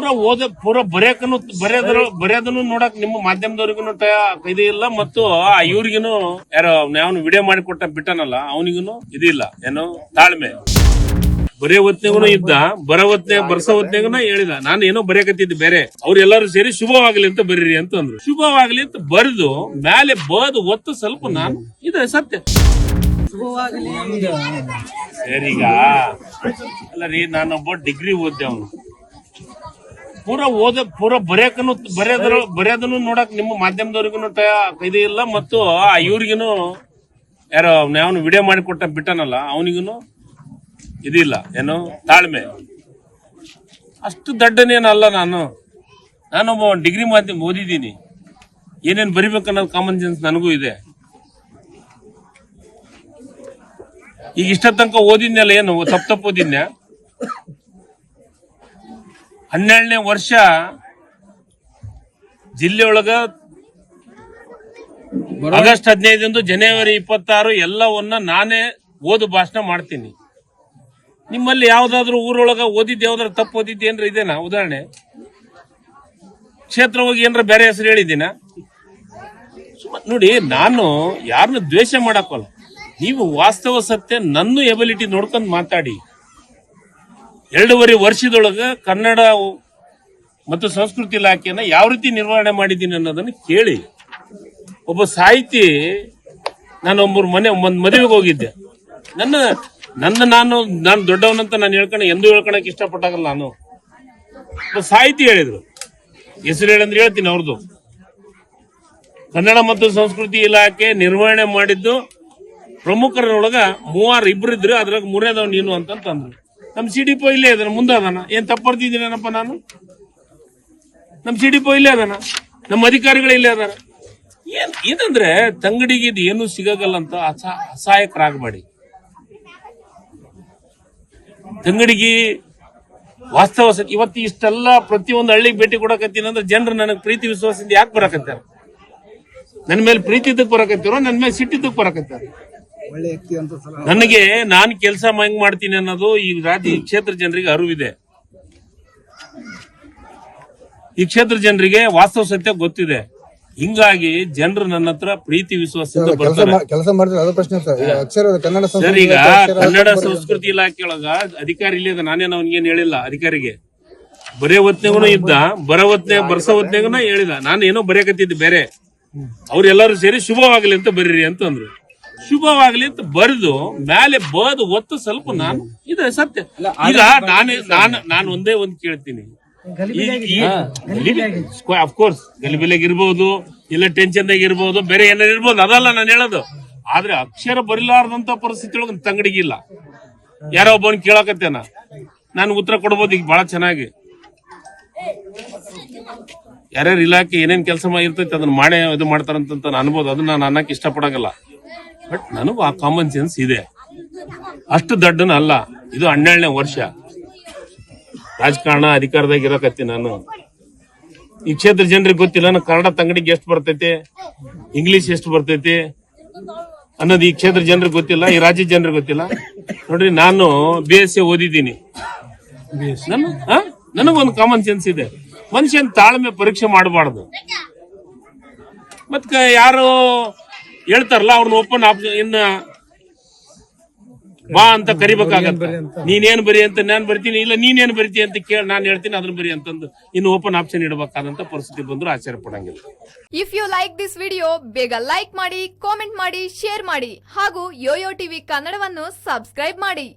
ಪೂರ ಓದ ಪೂರ ಬರೆಯಕನು ಬರೆಯದ್ರ ಬರೆಯೋದನ್ನು ನೋಡಕ್ ನಿಮ್ಮ ಮಾಧ್ಯಮದವ್ರಿಗೂ ಇದು ಇಲ್ಲ ಮತ್ತು ಆ ಇವ್ರಿಗೂ ಯಾರೋ ಅವನು ವಿಡಿಯೋ ಮಾಡಿ ಕೊಟ್ಟ ಬಿಟ್ಟನಲ್ಲ ಅವನಿಗೂ ಇದಿಲ್ಲ ಏನು ತಾಳ್ಮೆ. ಬರೇ ಹೊತ್ನಾಗೂ ಇದ್ದ ಬರೋ ಹೊತ್ನಾಗ ಬರ್ಸೋ ಹೇಳಿದ ನಾನು ಏನೋ ಬರೆಯಕತ್ತಿದ್ದೆ ಬೇರೆ ಅವ್ರೆಲ್ಲರೂ ಸೇರಿ ಶುಭವಾಗ್ಲಿ ಅಂತ ಬರೀರಿ ಅಂತ ಅಂದ್ರು ಶುಭವಾಗ್ಲಿ ಅಂತ ಬರೆದು ಮೇಲೆ ಬದು ಒತ್ತು ಸ್ವಲ್ಪ ನಾನು ಇದೆ ಸತ್ಯ. ಸರಿಗ? ಅಲ್ಲ ರೀ ನಾನೊಬ್ಬ ಡಿಗ್ರಿ ಓದ್ದೆ ಅವನು. ಪೂರ ಓದ, ಪೂರ ಬರೆಯಕನು, ಬರೆಯೋದ್ರ, ಬರೆಯೋದನ್ನು ನೋಡಕ್ ನಿಮ್ಮ ಮಾಧ್ಯಮದವ್ರಿಗೂ ಇದು ಇಲ್ಲ ಮತ್ತು ಆ ಇವ್ರಿಗೂ ಯಾರೋ ಅವನು ವಿಡಿಯೋ ಮಾಡಿ ಕೊಟ್ಟ ಬಿಟ್ಟನಲ್ಲ ಅವನಿಗೂ ಇದಿಲ್ಲ ಏನು ತಾಳ್ಮೆ. ಅಷ್ಟು ದಡ್ಡನೇನಲ್ಲ ನಾನು. ನಾನೊಬ್ಬ ಡಿಗ್ರಿ ಮಾಧ್ಯಮ ಓದಿದ್ದೀನಿ. ಏನೇನು ಬರಿಬೇಕನ್ನೋದು ಕಾಮನ್ ಸೆನ್ಸ್ ನನಗೂ ಇದೆ. ಈಗ ಇಷ್ಟ ತನಕ ಓದಿದ್ನಲ್ಲ ಏನು, ತಪ್ಪು ತಪ್ಪು ಓದಿದ್ನ್ಯಾ ಹನ್ನೆರಡನೇ ವರ್ಷ ಜಿಲ್ಲೆಯೊಳಗ ಆಗಸ್ಟ್ ಹದಿನೈದರಂದು ಜನವರಿ ಇಪ್ಪತ್ತಾರು ಎಲ್ಲವನ್ನ ನಾನೇ ಓದು ಭಾಷಣ ಮಾಡ್ತೀನಿ. ನಿಮ್ಮಲ್ಲಿ ಯಾವ್ದಾದ್ರು ಊರೊಳಗ ಓದಿದ್ದು ಯಾವ್ದಾದ್ರು ತಪ್ಪು ಓದಿದ್ದು ಏನ್ರ ಇದೇನಾ? ಉದಾಹರಣೆ. ಕ್ಷೇತ್ರ ಹೋಗಿ ಏನ್ರ ಬೇರೆ ಹೆಸರು ಹೇಳಿದ್ದೀನ? ನೋಡಿ ನಾನು ಯಾರನ್ನು ದ್ವೇಷ ಮಾಡಕ್ಕಲ್ಲ. ನೀವು ವಾಸ್ತವ ಸತ್ಯ ನನ್ನ ಎಬಿಲಿಟಿ ನೋಡ್ಕೊಂಡು ಮಾತಾಡಿ. ಎರಡೂವರೆ ವರ್ಷದೊಳಗೆ ಕನ್ನಡ ಮತ್ತು ಸಂಸ್ಕೃತಿ ಇಲಾಖೆಯನ್ನ ಯಾವ ರೀತಿ ನಿರ್ವಹಣೆ ಮಾಡಿದ್ದೀನಿ ಅನ್ನೋದನ್ನ ಕೇಳಿ. ಒಬ್ಬ ಸಾಹಿತಿ, ನಾನು ಒಬ್ಬರು ಮನೆ ಒಂದ್ ಮದುವೆಗೆ ಹೋಗಿದ್ದೆ. ನನ್ನ ನನ್ನ ನಾನು ನಾನು ದೊಡ್ಡವನಂತ ನಾನು ಹೇಳ್ಕೊಂಡ ಎಂದೂ ಹೇಳ್ಕೊಳಕ್ ಇಷ್ಟಪಟ್ಟಾಗಲ್ಲ ನಾನು. ಒಬ್ಬ ಸಾಹಿತಿ ಹೇಳಿದ್ರು. ಹೆಸರು ಹೇಳಂದ್ರೆ ಹೇಳ್ತೀನಿ ಅವ್ರದ್ದು ಕನ್ನಡ ಮತ್ತು ಸಂಸ್ಕೃತಿ ಇಲಾಖೆ ನಿರ್ವಹಣೆ ಮಾಡಿದ್ದು ಪ್ರಮುಖರೊಳಗ ಮೂವರು ಇಬ್ರು ಇದ್ರು, ಅದ್ರಾಗ ಮೂರನೇದವ್ ನೀನು ಅಂತ ಅಂದ್ರು ನಮ್ ಸಿ ಡಿ ಪೋ ಇಲ್ಲೇ ಅದಾನ, ಮುಂದೆ ಅದಾನ. ಏನ್ ತಪ್ಪರ್ತಿದ್ದೀನಪ್ಪ ನಾನು? ನಮ್ ಸಿ ಡಿ ಪೋ ಇಲ್ಲೇ ಅದಾನ. ನಮ್ಮ ಅಧಿಕಾರಿಗಳು ಇಲ್ಲೇ ಅದಾರ. ಏನ್, ಏನಂದ್ರೆ ತಂಗಡಿಗೆ ಇದು ಏನು ಸಿಗಲ್ಲ ಅಂತ ಅಸ- ಅಸಹಾಯಕರಾಗಬೇಡಿ. ತಂಗಡಿಗೆ ವಾಸ್ತವ ಸತ್ಯ ಇವತ್ತು ಇಷ್ಟೆಲ್ಲ ಪ್ರತಿಯೊಂದು ಹಳ್ಳಿಗೆ ಭೇಟಿ ಕೊಡಕತ್ತೀನಿ ಅಂದ್ರೆ ಜನರು ನನಗೆ ಪ್ರೀತಿ ವಿಶ್ವಾಸದಿಂದ ಯಾಕೆ ಬರಕತ್ತಾರ? ನನ್ನ ಮೇಲೆ ಪ್ರೀತಿ ಇದ್ದಕ್ಕೆ ಬರಕತ್ತಾರೋ ನನ್ನ ಮೇಲೆ ಸಿಟ್ಟಿದ್ದಕ್ಕೆ ಬರಕತ್ತಾರ? ಒಳ್ಳೆ ವ್ಯಕ್ತಿ ಅಂತ ಸಲ ನನಗೆ ನಾನು ಕೆಲಸ ಹೆಂಗ್ ಮಾಡ್ತೀನಿ ಅನ್ನೋದು ಈ ರಾಜ್ಯ ಈ ಕ್ಷೇತ್ರ ಜನರಿಗೆ ಅರಿವಿದೆ. ಈ ಕ್ಷೇತ್ರ ಜನರಿಗೆ ವಾಸ್ತವ ಸತ್ಯ ಗೊತ್ತಿದೆ. ಹಿಂಗಾಗಿ ಜನರು ನನ್ನ ಹತ್ರ ಪ್ರೀತಿ ವಿಶ್ವಾಸದಿಂದ ಕೆಲಸ ಬರ್ತಾರೆ. ಕೆಲಸ ಮಾಡಿದ್ರೆ ಅದು ಪ್ರಶ್ನೆ ಸರ್. ಈಗ ಅಕ್ಷರ ಕನ್ನಡ ಸರ್ ಸಂಸ್ಕೃತಿ ಈಗ ಇಲಾಖೆ ಅಕ್ಷರ ಕನ್ನಡ ಸಂಸ್ಕೃತಿ ಇಲಾಖೆಯೊಳಗ ಅಧಿಕಾರಿ ಇಲ್ಲ ಅದ ನಾನೇನು ಅವನಿಗೇನು ಹೇಳಿಲ್ಲ ಅಧಿಕಾರಿಗೆ. ಬರೇ ಹೊತ್ನಾಗೂ ಇದ್ದ ಬರೋ ಹೊತ್ನಾಗ ಬರ್ಸೋ ಹೊತ್ನಾಗೂ ಹೇಳಿದ ನಾನು ಏನೋ ಬರೆಯಕತ್ತಿದ್ದೆ ಬೇರೆ. ಅವ್ರೆಲ್ಲರೂ ಸೇರಿ ಶುಭವಾಗಲಿ ಅಂತ ಬರೀರಿ ಅಂತ ಅಂದ್ರು ಶುಭವಾಗ್ಲಿ ಅಂತ ಬರೆದು ಮೇಲೆ ಬದು ಒತ್ತು ಸ್ವಲ್ಪ ನಾನು ಇದು ಸತ್ಯ. ಈಗ ನಾನು ನಾನು ನಾನು ಒಂದೇ ಒಂದು ಕೇಳ್ತೀನಿ. ಅಫ್ಕೋರ್ಸ್ ಗಲಿಬಿಲೆಗ್ ಇರ್ಬೋದು ಇಲ್ಲ ಟೆನ್ಷನ್ ಇರ್ಬೋದು ಬೇರೆ ಏನಾರು ಇರ್ಬೋದು ಅದಲ್ಲ ನಾನು ಹೇಳೋದು. ಆದ್ರೆ ಅಕ್ಷರ ಬರಿಲಾರ್ದಂತ ಪರಿಸ್ಥಿತಿ ಒಳಗೆ ತಂಗಡಿಗಿಲ್ಲ ಯಾರೋ ಒಬ್ಬನ್ ಕೇಳಕತ್ತೇನ? ನಾನು ಉತ್ತರ ಕೊಡ್ಬೋದು ಈಗ ಬಹಳ ಚೆನ್ನಾಗಿ. ಯಾರ್ಯಾರ ಇಲಾಖೆ ಏನೇನ್ ಕೆಲಸ ಇರ್ತೈತೆ ಅದನ್ನ ಮಾಡೇ ಇದು ಮಾಡ್ತಾರಂತ ನಾನು ಅನ್ಬೋದು. ಅದನ್ನ ನಾನು ಅನ್ನಕ್ಕೆ ಇಷ್ಟಪಡಂಗಿಲ್ಲ. ಬಟ್ ನನಗೂ ಆ ಕಾಮನ್ ಸೆನ್ಸ್ ಇದೆ ಅಷ್ಟು ದೊಡ್ಡನ ಅಲ್ಲ. ಇದು ಹನ್ನೆರಡನೇ ವರ್ಷ. ರಾಜಕಾರಣ ಅಧಿಕಾರದಾಗ ಇರಕತ್ತಿ ನಾನು. ಈ ಕ್ಷೇತ್ರ ಜನರಿಗೆ ಗೊತ್ತಿಲ್ಲ ನಾನು ಕನ್ನಡ ತಂಗಡಿಗೆ ಎಷ್ಟು ಬರ್ತೈತಿ ಇಂಗ್ಲಿಷ್ ಎಷ್ಟು ಬರ್ತೈತಿ ಅನ್ನೋದು ಈ ಕ್ಷೇತ್ರ ಜನರಿಗೆ ಗೊತ್ತಿಲ್ಲ ಈ ರಾಜ್ಯ ಜನರಿಗೆ ಗೊತ್ತಿಲ್ಲ. ನೋಡ್ರಿ ನಾನು ಬಿ ಎಸ್ ಸಿ ಓದಿದ್ದೀನಿ? ನನಗೊಂದು ಕಾಮನ್ ಸೆನ್ಸ್ ಇದೆ. ಮನುಷ್ಯನ್ ತಾಳ್ಮೆ ಪರೀಕ್ಷೆ ಮಾಡಬಾರ್ದು. ಮತ್ ಯಾರು ಹೇಳ್ತಾರಲ್ಲ ಅವ್ರನ್ನ ಓಪನ್ ಆಪ್ಷನ್ ಇನ್ನ ಬಾ ಅಂತ ಕರಿಬೇಕಾಗತ್ತ. ನೀನೇನ್ ಬರಿ ಅಂತ ನಾನ್ ಬರ್ತೀನಿ ಇಲ್ಲ ನೀನೇನ್ ಬರಿತಿ ಅಂತ ಕೇಳಿ ನಾನು ಹೇಳ್ತೀನಿ ಅದನ್ನ ಬರಿ ಅಂತಂದು ಇನ್ನು ಓಪನ್ ಆಪ್ಷನ್ ಇಡಬೇಕಾದಂತ ಪರಿಸ್ಥಿತಿ ಬಂದ್ರು ಆಶ್ಚರ್ಯ ಪಡಂಗಿಲ್ಲ. If you like this video ಬೇಗ ಲೈಕ್ ಮಾಡಿ ಕಾಮೆಂಟ್ ಮಾಡಿ ಶೇರ್ ಮಾಡಿ ಹಾಗೂ ಯೋಯೋ ಟಿವಿ ಕನ್ನಡವನ್ನು ಸಬ್ಸ್ಕ್ರೈಬ್ ಮಾಡಿ.